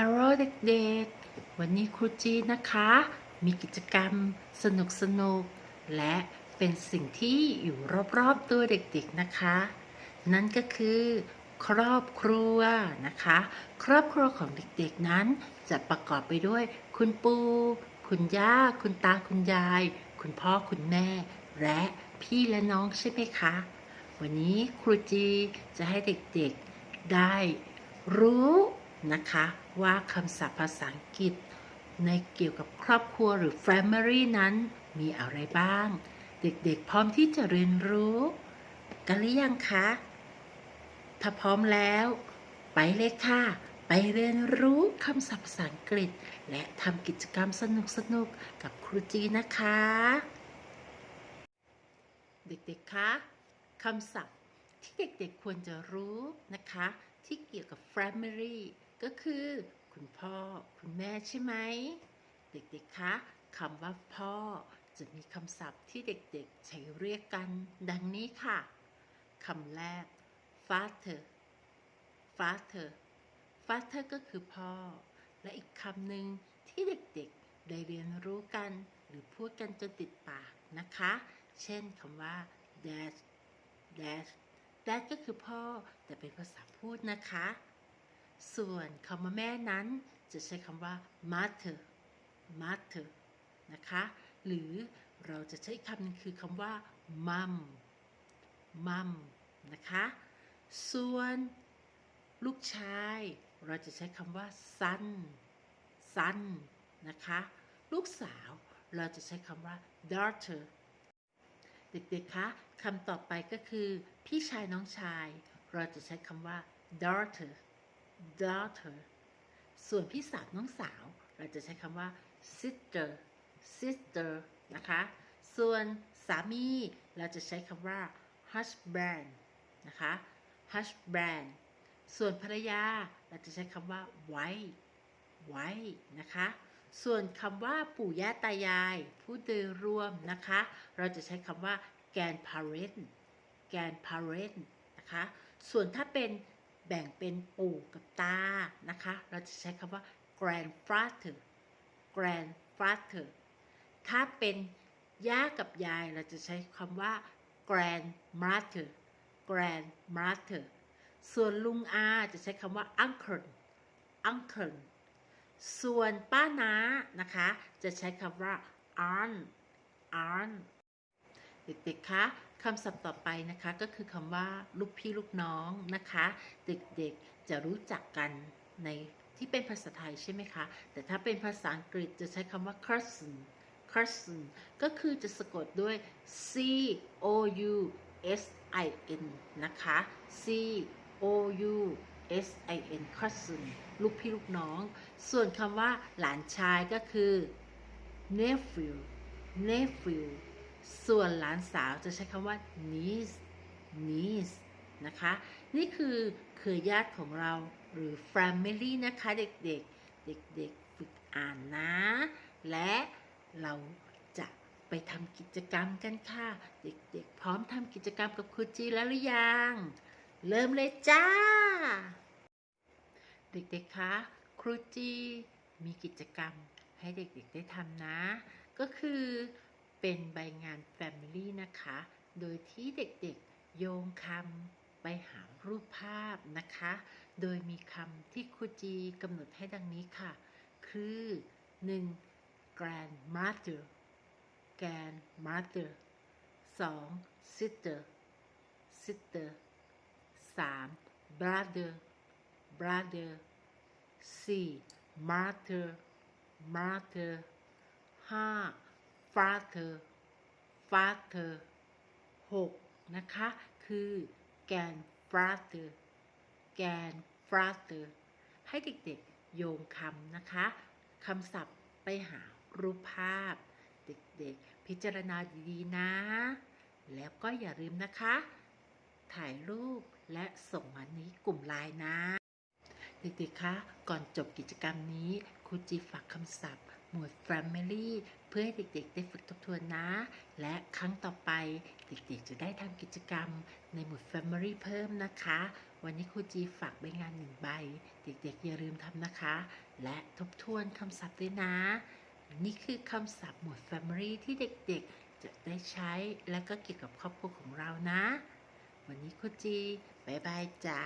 ฮัลโหลเด็กๆ วันนี้ครูจีนะคะ มีกิจกรรมสนุกๆและเป็นสิ่งที่อยู่รอบๆตัวเด็กๆนะคะ นั่นก็คือครอบครัวนะคะ ครอบครัวของเด็กๆนั้นจะประกอบไปด้วย คุณปู่คุณย่า คุณตาคุณยาย คุณพ่อคุณแม่ และพี่และน้องใช่ไหมคะ วันนี้ครูจีจะให้เด็กๆได้รู้ นะคะว่าคำศัพท์ภาษาอังกฤษ ในเกี่ยวกับครอบครัวหรือ family นั้นมีอะไรบ้าง เด็กๆพร้อมที่จะเรียนรู้ กันหรือยังคะ ถ้าพร้อมแล้ว ไปเลยค่ะ ไปเรียนรู้คำศัพท์ภาษาอังกฤษ และทำกิจกรรมสนุกๆกับครูจีนะคะ เด็กๆคะคำศัพท์ที่เด็กๆควรจะรู้นะคะ ที่เกี่ยวกับ family ก็คือ คุณพ่อ คุณแม่ใช่ไหม เด็กๆคะคำว่าพ่อจะมีคำศัพท์ที่เด็กๆ ใช้เรียกกันดังนี้ค่ะคำแรก father father father ก็คือพ่อ และอีกคำหนึ่งที่เด็กๆ ได้เรียนรู้กัน หรือพูดกันจนติดปากนะคะ เช่นคำว่า dad dad dad ก็คือพ่อแต่เป็นภาษาพูดนะคะ ส่วนคำว่าแม่นั้นจะใช้คำว่า mother mother นะคะ หรือเราจะใช้คำนึงคือคำว่า mum mum นะคะ ส่วนลูกชาย เราจะใช้คำว่า son son นะคะ ลูกสาวเราจะใช้คำว่า daughter เด็กๆ คะคำต่อไปก็คือ พี่ชายน้องชาย เราจะใช้คำว่า daughter daughter ส่วนพี่สาวน้องสาว เราจะใช้คำว่า sister sister นะคะ ส่วนสามี เราจะใช้คำว่า husband นะคะ husband ส่วนภรรยา เราจะใช้คำว่า wife wife นะคะ ส่วนคำว่าปู่ย่าตายาย ผู้โดยรวมนะคะ เราจะใช้คำว่า grandparent grandparent นะคะ ส่วนถ้าเป็น แบ่งเป็นปู่กับตานะคะ เราจะใช้คำว่า grandfather grandfather ถ้าเป็นย่ากับยายเราจะใช้คำว่า grandmother grandmother ส่วนลุงอาจะใช้คำว่า uncle uncle ส่วนป้าน้านะคะ จะใช้คำว่า aunt aunt เด็กๆคะคำศัพท์ต่อไปนะคะก็คือคำว่าลูกพี่ลูกน้องนะคะ เด็กๆจะรู้จักกันในที่เป็นภาษาไทยใช่ไหมคะ แต่ถ้าเป็นภาษาอังกฤษจะใช้คำว่า cousin cousin ก็คือจะสะกดด้วย c o u s i n นะคะ c o u s i n cousin ลูกพี่ลูกน้อง ส่วนคำว่าหลานชายก็คือ nephew nephew ส่วนหลานสาวจะใช้คำว่า niece niece นะคะ นี่คือเครือญาติของเราหรือ family นะคะเด็กๆ เด็กๆ ฝึกอ่านนะ และเราจะไปทำกิจกรรมกันค่ะ เด็กๆ พร้อมทำกิจกรรมกับครูจีแล้วหรือยัง เริ่มเลยจ้า เด็กๆ คะครูจีมีกิจกรรมให้เด็กๆ ได้ทำนะ ก็คือ เป็นใบงาน Family นะคะ โดยที่เด็กๆโยงคำไปหารูปภาพนะคะ โดยมีคำที่ครูจีกำหนดให้ดังนี้ค่ะ คือ 1. grandmother grandmother 2. sister sister 3. brother brother 4. mother mother 5. Father father 6. นะคะ คือ grandfather grandfather ให้เด็กๆโยงคำนะคะคำศัพท์ไปหารูปภาพ เด็กๆ พิจารณาดีๆนะ แล้วก็อย่าลืมนะคะ ถ่ายรูปและส่งมานี้กลุ่มไลน์นะ เด็กๆ คะ ก่อนจบกิจกรรมนี้ ครูจีฝากคำศัพท์ หมวด Family เพื่อให้เด็กๆ ได้ฝึกทบทวนนะ และครั้งต่อไปเด็กๆ จะได้ทำกิจกรรมในหมวด Family เพิ่มนะคะ วันนี้ครูจีฝากใบงานหนึ่งใบ เด็กๆ อย่าลืมทำนะคะ และทบทวนคำศัพท์ด้วยนะ นี่คือคำศัพท์หมวด Family ที่เด็กๆ จะได้ใช้และก็เกี่ยวกับครอบครัวของเรานะ วันนี้ครูจีบายบายจ้า